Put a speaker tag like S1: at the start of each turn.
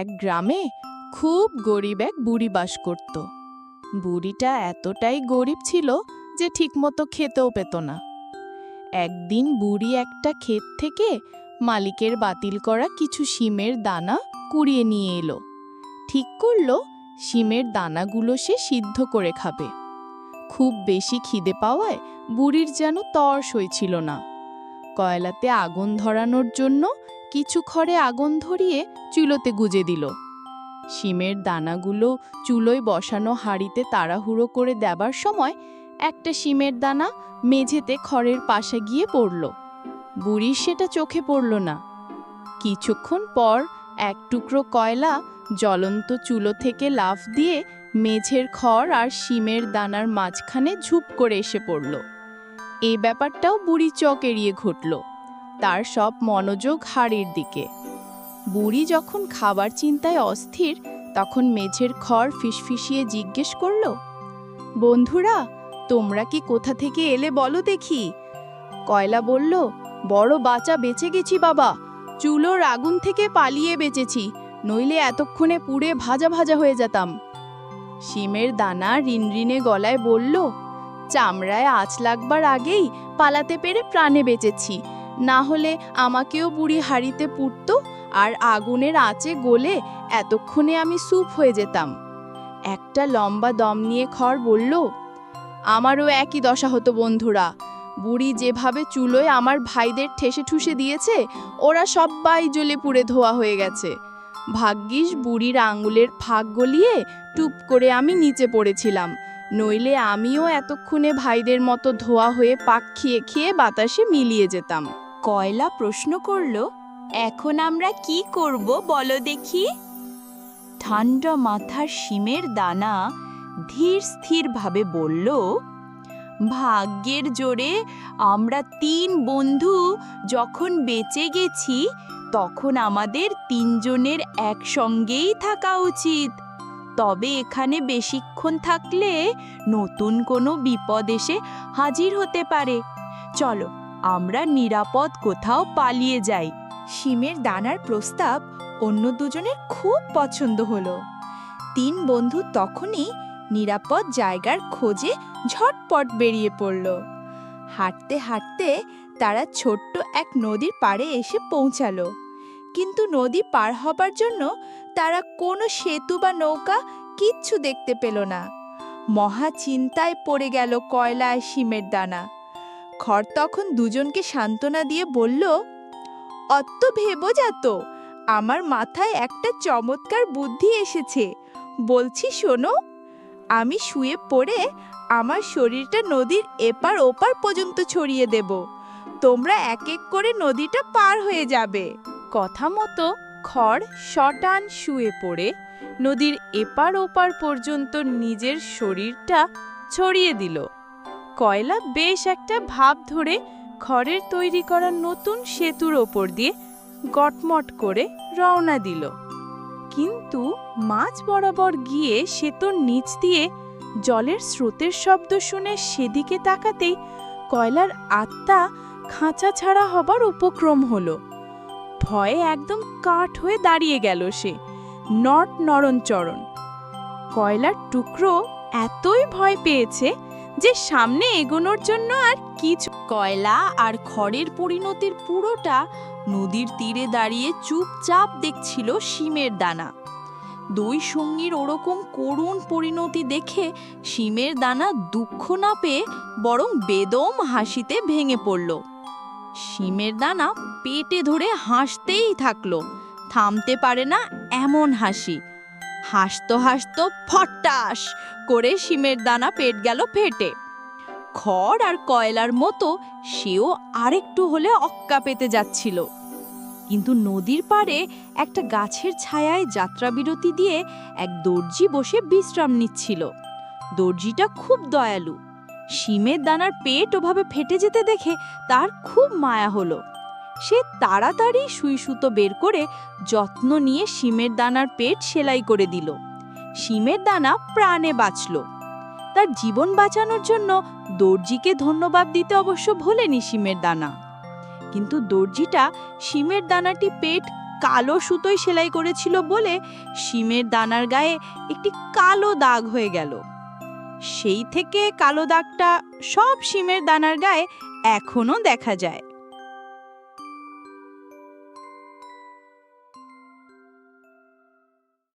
S1: এক গ্রামে খুব গরিব এক বুড়ি বাস করত। বুড়িটা এতটাই গরিব ছিল যে ঠিকমতো খেতেও পেত না। একদিন বুড়ি একটা ক্ষেত থেকে মালিকের বাতিল করা কিছু শিমের দানা কুড়িয়ে নিয়ে এলো। ঠিক করল, শিমের দানাগুলো সে সিদ্ধ করে খাবে। খুব বেশি খিদে পাওয়ায় বুড়ির যেন তর্স হয়েছিল না। কয়লাতে আগুন ধরানোর জন্য কিছু খড়ে আগুন ধরিয়ে চুলোতে গুজে দিল। শিমের দানাগুলো চুলোয় বসানো হাঁড়িতে তাড়াহুড়ো করে দেবার সময় একটা শিমের দানা মেঝেতে খড়ের পাশে গিয়ে পড়ল। বুড়ির সেটা চোখে পড়ল না। কিছুক্ষণ পর এক টুকরো কয়লা জ্বলন্ত চুলো থেকে লাফ দিয়ে মেঝের খড় আর শিমের দানার মাঝখানে ঝুপ করে এসে পড়ল। এই ব্যাপারটাও বুড়ি চক এড়িয়ে ঘটল। তার সব মনোযোগ হাড়ির দিকে। বুড়ি যখন খাবার চিন্তায় অস্থির, তখন মেঝের খড় ফিসফিসিয়ে জিজ্ঞেস করল, বন্ধুরা, তোমরা কি কোথা থেকে এলে বলো দেখি? কয়লা বলল, বড় বাঁচা বেঁচে গেছি বাবা, চুলোর আগুন থেকে পালিয়ে বেঁচেছি, নইলে এতক্ষণে পুড়ে ভাজা ভাজা হয়ে যেতাম। শিমের দানা রিনরিনে গলায় বলল, চামড়ায় আঁচ লাগবার আগেই পালাতে পেরে প্রাণে বেঁচেছি না হলে আমাকেও বুড়ি হাড়িতে পুড়ত আর আগুনের আঁচে গলে এতক্ষণে আমি স্যুপ হয়ে যেতাম। একটা লম্বা দম নিয়ে খড় বলল, আমারও একই দশা হতো বন্ধুরা। বুড়ি যেভাবে চুলোয় আমার ভাইদের ঠেসে ঠুসে দিয়েছে, ওরা সবাই জ্বলে পুড়ে ধোয়া হয়ে গেছে। ভাগ্যিস বুড়ির আঙুলের ফাঁক গলিয়ে টুপ করে আমি নিচে পড়েছিলাম। নইলে আমিও এতক্ষণে ভাইদের মতো ধোয়া হয়ে পাক খেয়ে খেয়ে বাতাসে মিলিয়ে যেতাম।
S2: কয়লা প্রশ্ন করল, এখন আমরা কি করব বলো দেখি? ঠান্ডা মাথার শিমের দানা ধীর স্থিরভাবে বলল, ভাগ্যের জোরে আমরা তিন বন্ধু যখন বেঁচে গেছি, তখন আমাদের তিনজনের একসঙ্গেই থাকা উচিত। তবে এখানে বেশিক্ষণ থাকলে নতুন কোনো বিপদ এসে হাজির হতে পারে। চলো আমরা নিরাপদ কোথাও পালিয়ে যাই। শিমের দানার প্রস্তাব অন্য দুজনের খুব পছন্দ হলো। তিন বন্ধু তখনই নিরাপদ জায়গার খোঁজে ঝটপট বেরিয়ে পড়ল। হাঁটতে হাঁটতে তারা ছোট্ট এক নদীর পাড়ে এসে পৌঁছালো। কিন্তু নদী পার হবার জন্য তারা কোনো সেতু বা নৌকা কিচ্ছু দেখতে পেল না। মহা চিন্তায় পড়ে গেল কয়লা আর শিমের দানা। খড় তখন দুজনকে সান্ত্বনা দিয়ে বলল অত ভেবো যাত আমার মাথায় একটা চমৎকার বুদ্ধি এসেছে। বলছি শোনো, আমি শুয়ে পড়ে আমার শরীরটা নদীর এপার ওপার পর্যন্ত ছড়িয়ে দেব। তোমরা এক এক করে নদীটা পার হয়ে যাবে।
S1: কথা মতো খড় শটান শুয়ে পড়ে নদীর এপার ওপার পর্যন্ত নিজের শরীরটা ছড়িয়ে দিল। কয়লা বেশ একটা ভাব ধরে খড়ের তৈরি করা নতুন সেতুর ওপর দিয়ে গটমট করে রওনা দিল। কিন্তু মাঝ বরাবর গিয়ে সেতুর নিচ দিয়ে জলের স্রোতের শব্দ শুনে সেদিকে তাকাতেই কয়লার আত্মা খাঁচা ছাড়া হবার উপক্রম হলো। ভয়ে একদম কাঠ হয়ে দাঁড়িয়ে গেল সে, নট নরণ চরণ। কয়লার টুকরো এতই ভয় পেয়েছে যে সামনে এগোনোর জন্য আর কিছু কয়লা আর খড়ের পরিণতির পুরোটা নদীর তীরে দাঁড়িয়ে চুপচাপ দেখছিল শিমের দানা। দুই সঙ্গীর ওরকম করুণ পরিণতি দেখে শিমের দানা দুঃখ না পেয়ে বরং বেদম হাসিতে ভেঙে পড়ল। শিমের দানা পেটে ধরে হাসতেই থাকল, থামতে পারে না এমন হাসি। হাসতো হাসতো ফটাস করে শিমের দানা পেট গেল ফেটে। খড় আর কয়লার মতো সেও আরেকটু হলে অক্কা পেতে যাচ্ছিল। কিন্তু নদীর পাড়ে একটা গাছের ছায়ায় যাত্রাবিরতি দিয়ে এক দর্জি বসে বিশ্রাম নিচ্ছিল। দর্জিটা খুব দয়ালু। শিমের দানার পেট ওভাবে ফেটে যেতে দেখে তার খুব মায়া হলো। সে তাড়াতাড়ি সুই সুতো বের করে যত্ন নিয়ে শিমের দানার পেট সেলাই করে দিল। শিমের দানা প্রাণে বাঁচল। তার জীবন বাঁচানোর জন্য দর্জিকে ধন্যবাদ দিতে অবশ্য ভোলেনি শিমের দানা। কিন্তু দর্জিটা শিমের দানাটি পেট
S2: কালো সুতোয় সেলাই করেছিল বলে শিমের দানার গায়ে একটি কালো দাগ হয়ে গেল। সেই থেকে কালো দাগটা সব শিমের দানার গায়ে এখনও দেখা যায়।